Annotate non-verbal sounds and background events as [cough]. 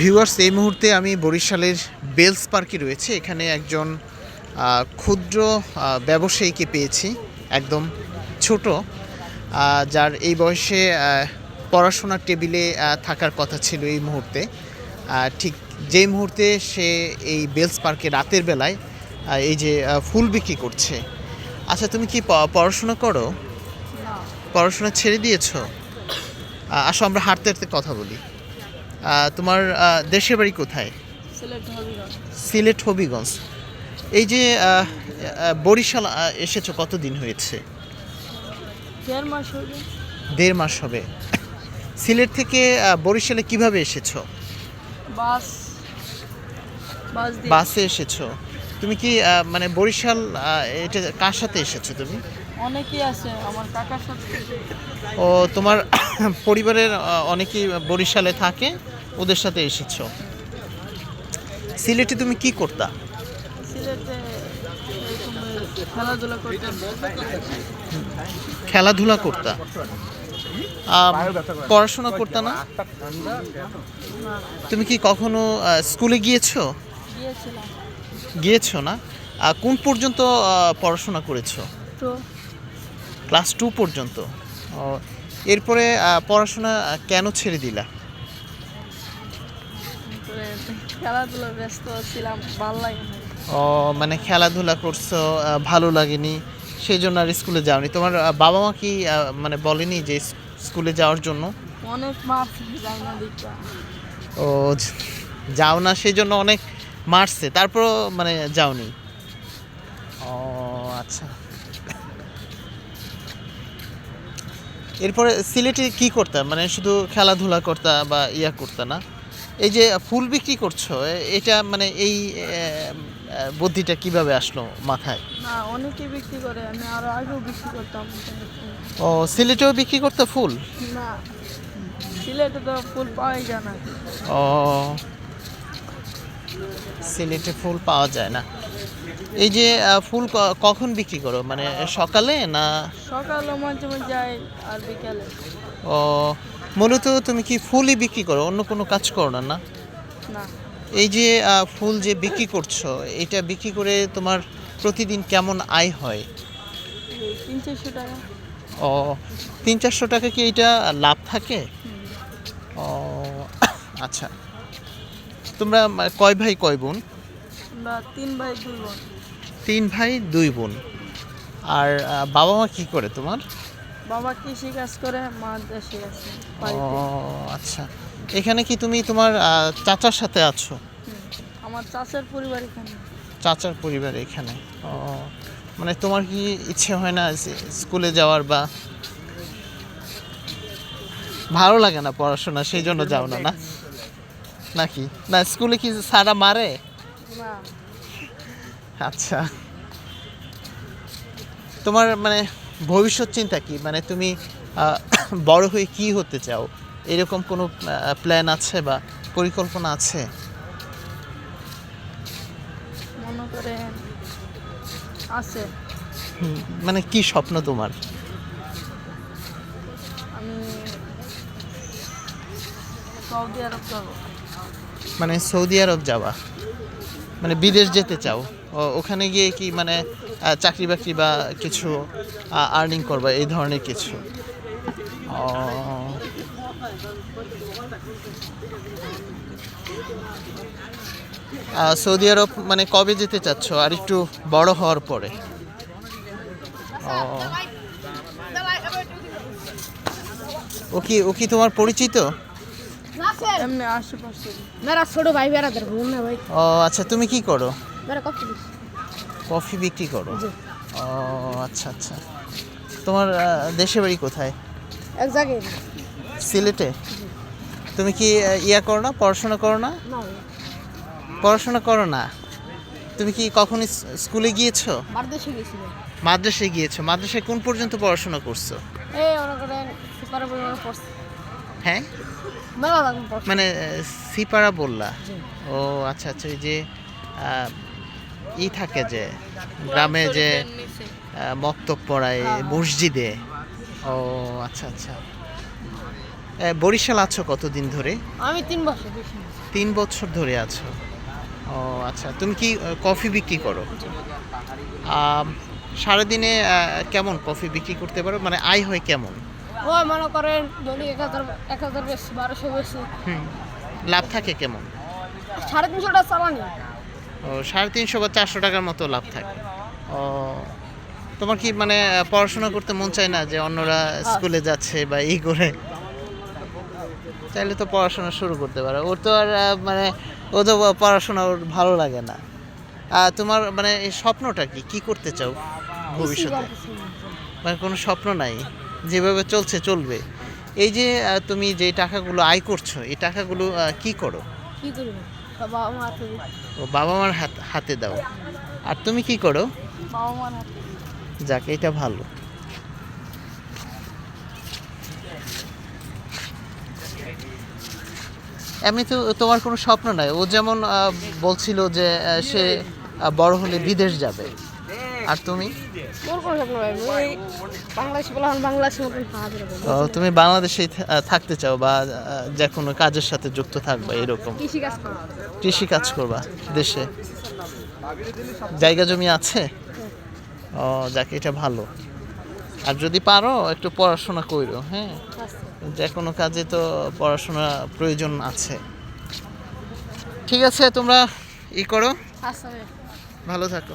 Viewers এই মুহূর্তে আমি বরিশালের বেলস পার্কে রয়েছে। এখানে একজন ক্ষুদ্র ব্যবসায়ীকে পেয়েছি একদম ছোট যার এই বয়সে পড়াশোনার টেবিলে থাকার কথা ছিল এই মুহূর্তে। ঠিক যেই মুহূর্তে সে এই বেলস পার্কে রাতের বেলায় এই যে ফুল বিক্রি করছে। আচ্ছা তুমি কি পড়াশোনা করো? পড়াশোনা ছেড়ে দিয়েছ? আসো আমরা হাঁটতে হাঁটতে কথা বলি। তোমার দেশের বাড়ি কোথায়? সিলেট হবিগঞ্জ। সিলেট হবিগঞ্জ এই যে বরিশাল এসেছ কতদিন হয়েছে? দেড় মাস হবে। সিলেট থেকে বরিশালে কীভাবে এসেছ? বাস বাস বাসে এসেছ। তুমি কি মানে বরিশাল এটা কার সাথে এসেছ তুমি? অনেকেই আছে আমার কাকার সাথে। ও তোমার [coughs] পরিবারের অনেকেই বরিশালে থাকে? ওদের সাথে এসেছ। সিলেটে তুমি কি করতা? খেলাধুলা করতা? পড়াশোনা করতা না? তুমি কি কখনো স্কুলে গিয়েছো? গিয়েছো না? কোন পর্যন্ত পড়াশোনা করেছ? ক্লাস টু পর্যন্ত। এরপরে পড়াশোনা কেন ছেড়ে দিলা? খেলাধুলা ব্যস্ত ছিলাম ভালো লাগে না ও মানে খেলাধুলা করছ ভালো লাগেনি সেই জন্য আর স্কুলে যাওনি। তোমার বাবা মা কি মানে বলেনি যে স্কুলে যাওয়ার জন্য? অনেক মাছ যাই না দিকটা ও যাও না সেই জন্য অনেক মারছে তারপরও মানে যাওনি। ও আচ্ছা। এরপরে সিলেটে কি করতে? মানে শুধু খেলাধুলা করতা বা ইয়া করতে না? এই যে ফুল বিক্রি করছ এটা মানে এই বুদ্ধিটা কীভাবে আসলো মাথায়? না অনেকে বিক্রি করে আমি আরও আগেও বিক্রি করতাম। ও সিলেটেও বিক্রি করতে ফুল? না সিলেটে তো ফুল পাওয়াই যায় না। ও সিলেটে ফুল পাওয়া যায় না। এই যে ফুল কখন বিক্রি করো? মানে সকালে না সকালে মাঝে মাঝে যাই আর বিকালে। ও মূলত তুমি কি ফুলই বিক্রি করো? অন্য কোনো কাজ করো না না? এই যে ফুল যে বিক্রি করছ এটা বিক্রি করে তোমার প্রতিদিন কেমন আয় হয়? ও তিন চারশো টাকা কি এটা লাভ থাকে? ও আচ্ছা। তোমরা কয় ভাই কয় বোন? তিন ভাই দুই বোন। তিন ভাই দুই বোন। আর বাবা মা কি করে তোমার? বাবা কৃষি কাজ করে মা দেশে আছে ও আচ্ছা। এখানে কি তুমি তোমার চাচার সাথে আছো? আমার চাচার পরিবার এখানে। চাচার পরিবার এখানে। ও মানে তোমার কি ইচ্ছে হয় না স্কুলে যাওয়ার বা ভালো লাগে না পড়াশোনা সেই জন্য যাও না না? নাকি? না স্কুলে কি সারা মারে? আচ্ছা। তোমার মানে ভবিষ্যৎ চিন্তা কি? মানে তুমি [coughs] বড় হয়ে কি হতে চাও? এরকম কোনো প্ল্যান আছে বা পরিকল্পনা আছে? আছে। মানে কি স্বপ্ন তোমার? আমি সৌদি আরব যাব। মানে সৌদি আরব যাওয়া? মানে বিদেশ যেতে চাও? ওখানে গিয়ে কি মানে চাকরি বাকরি বা কিছু আর্নিং করব এই ধরনের কিছু? সৌদি আরব মানে কবে যেতে চাচ্ছ? আর একটু বড় হওয়ার পরে। ও। কি ও কি তোমার পরিচিত? ও আচ্ছা তুমি কি করো? কফি বিক্রি। করো? ও আচ্ছা আচ্ছা। তোমার দেশে বাড়ি কোথায়? এক জায়গায়। সিলেটে? তুমি কি ইয়া করো না পড়াশোনা করো না? পড়াশোনা করো না? তুমি কি কখনো স্কুলে গিয়েছো? মাদ্রাসে মাদ্রাসায় গিয়েছো। মাদ্রাসায় কোন পর্যন্ত পড়াশোনা করছ? হ্যাঁ? মানে সিপারা বললা? ও আচ্ছা আচ্ছা ওই যে ই থাকে যে গ্রামে যে মক্তব পড়ায়। মসজিদে। ও আচ্ছা আচ্ছা। বরিশাল আছো কতদিন ধরে? আমি তিন বছর তিন বছর ধরে আছো। ও আচ্ছা। তুমি কি কফি বিক্রি করো? সারাদিনে কেমন কফি বিক্রি করতে পারো? মানে আয় হয় কেমন? ওই মনে করেন ধরি এক হাজার এক হাজার বেশি বারোশো বেশি। লাভ থাকে কেমন? সাড়ে তিনশো টাকা চালানি। ও, সাড়ে তিনশো বা চারশো টাকার মতো লাভ থাকে। ও, তোমার কি মানে পড়াশোনা করতে মন চায় না যে অন্যরা স্কুলে যাচ্ছে বা এই করে? চাইলে তো পড়াশোনা শুরু করতে পারো। ওর তো আর মানে ও তো পড়াশোনা ওর ভালো লাগে না। আর তোমার মানে স্বপ্নটা কি? কি করতে চাও ভবিষ্যতে? মানে কোনো স্বপ্ন নাই? যেভাবে চলছে, চলবে। এই যে তুমি যে টাকাগুলো আয় করছ, এই টাকাগুলো কি করো? কি। ও বাবা মার হাতে দাও। আর তুমি কি করো? যাক এটা ভালো। এমনি তো তোমার কোনো স্বপ্ন নাই? ও যেমন আহ, বলছিল যে সে বড় হলে বিদেশ যাবে। আর তুমি? মোর কোনো স্বপ্ন বাংলাদেশ বলা মতন তুমি বাংলাদেশেই থাকতে চাও বা যে কোনো কাজের সাথে যুক্ত থাকবা এরকম? কৃষি কাজ করা। কৃষি কাজ করবা দেশে? জায়গা জমি আছে? ও যাক এটা ভালো। আর যদি পারো একটু পড়াশোনা করো হ্যাঁ? যে কোনো কাজে তো পড়াশোনা প্রয়োজন আছে। ঠিক আছে তোমরা ই করো। আচ্ছা ভালো থাকো।